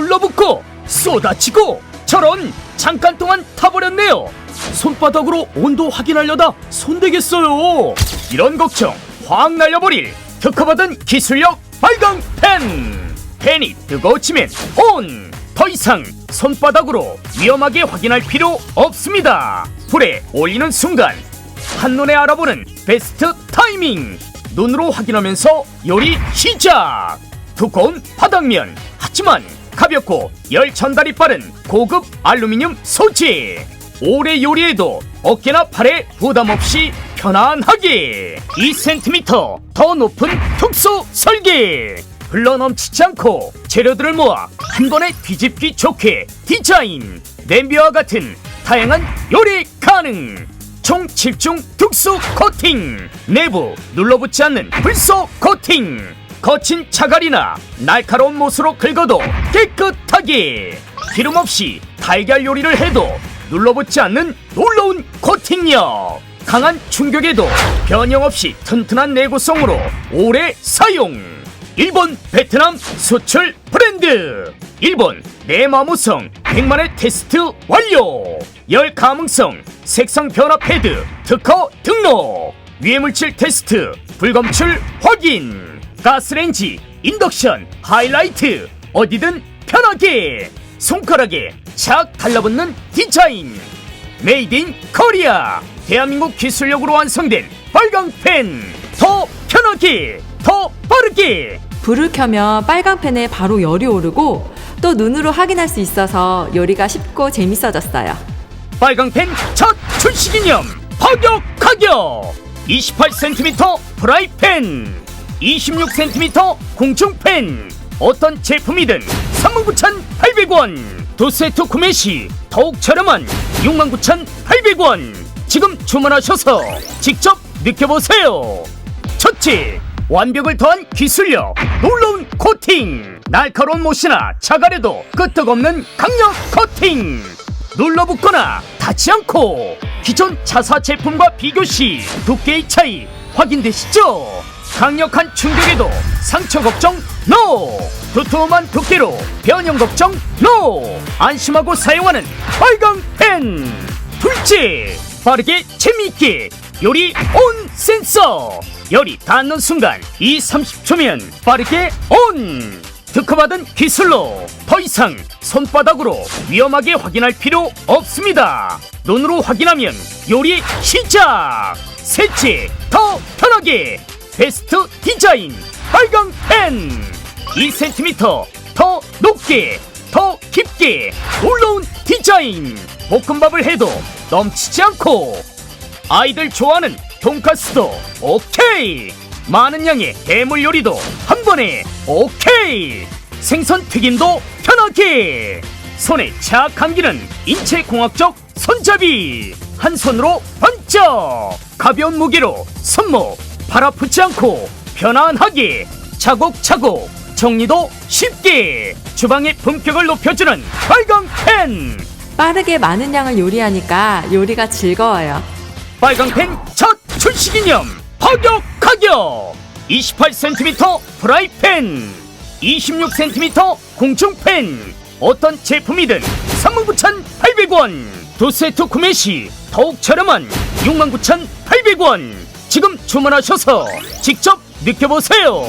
눌러붙고 쏟아지고 저런 잠깐 동안 타버렸네요. 손바닥으로 온도 확인하려다 손대겠어요. 이런 걱정 확 날려버릴 특허받은 기술력 빨강 펜. 펜이 뜨거워지면 온! 더 이상 손바닥으로 위험하게 확인할 필요 없습니다. 불에 올리는 순간 한눈에 알아보는 베스트 타이밍. 눈으로 확인하면서 요리 시작. 두꺼운 바닥면 하지만 가볍고 열 전달이 빠른 고급 알루미늄 소재 오래 요리해도 어깨나 팔에 부담 없이 편안하게 2cm 더 높은 특수 설계. 흘러 넘치지 않고 재료들을 모아 한 번에 뒤집기 좋게 디자인 냄비와 같은 다양한 요리 가능. 총 7중 특수 코팅. 내부 눌러붙지 않는 불소 코팅 거친 차갈이나 날카로운 못으로 긁어도 깨끗하게. 기름 없이 달걀 요리를 해도 눌러붙지 않는 놀라운 코팅력. 강한 충격에도 변형 없이 튼튼한 내구성으로 오래 사용. 일본 베트남 수출 브랜드. 일본 내마무성 100만의 테스트 완료. 열 가능성 색상 변화 패드 특허 등록. 위해 물질 테스트 불검출 확인 가스레인지 인덕션 하이라이트 어디든 편하게 손가락에 착 달라붙는 디자인. 메이드 인 코리아 대한민국 기술력으로 완성된 빨강 펜 더 편하게 더 빠르게. 불을 켜면 빨간 펜에 바로 열이 오르고 또 눈으로 확인할 수 있어서 요리가 쉽고 재밌어졌어요. 빨강 펜 첫 출시 기념 파격 가격! 28cm 프라이팬 26cm 공중팬 어떤 제품이든 39,800원. 두 세트 구매 시 더욱 저렴한 69,800원. 지금 주문하셔서 직접 느껴보세요. 첫째 완벽을 더한 기술력. 놀라운 코팅. 날카로운 못이나 차가래도 끄떡없는 강력 코팅. 눌러붙거나 닿지 않고 기존 자사 제품과 비교 시 두께의 차이 확인되시죠? 강력한 충격에도 상처 걱정 NO! 두툼한 두께로 변형 걱정 NO! 안심하고 사용하는 빨강 펜! 둘째, 빠르게 재미있게 요리 온 센서! 열이 닿는 순간 2, 30초면 빠르게 온! 특허받은 기술로 더 이상 손바닥으로 위험하게 확인할 필요 없습니다. 눈으로 확인하면 요리 시작! 셋째, 더 편하게 베스트 디자인 빨강 펜 2cm 더 높게 더 깊게 놀라운 디자인. 볶음밥을 해도 넘치지 않고 아이들 좋아하는 돈가스도 오케이. 많은 양의 해물 요리도 한 번에 오케이. 생선 튀김도 편하게. 손에 착 감기는 인체공학적 손잡이. 한 손으로 번쩍. 가벼운 무게로 손목 발 아프지 않고 편안하게 차곡차곡 정리도 쉽게 주방의 품격을 높여주는 빨강 펜. 빠르게 많은 양을 요리하니까 요리가 즐거워요. 빨강펜 첫 출시 기념 파격 가격 28cm 프라이팬 26cm 공중팬 어떤 제품이든 39,800원. 두 세트 구매 시 더욱 저렴한 69,800원 지금 주문하셔서 직접 느껴보세요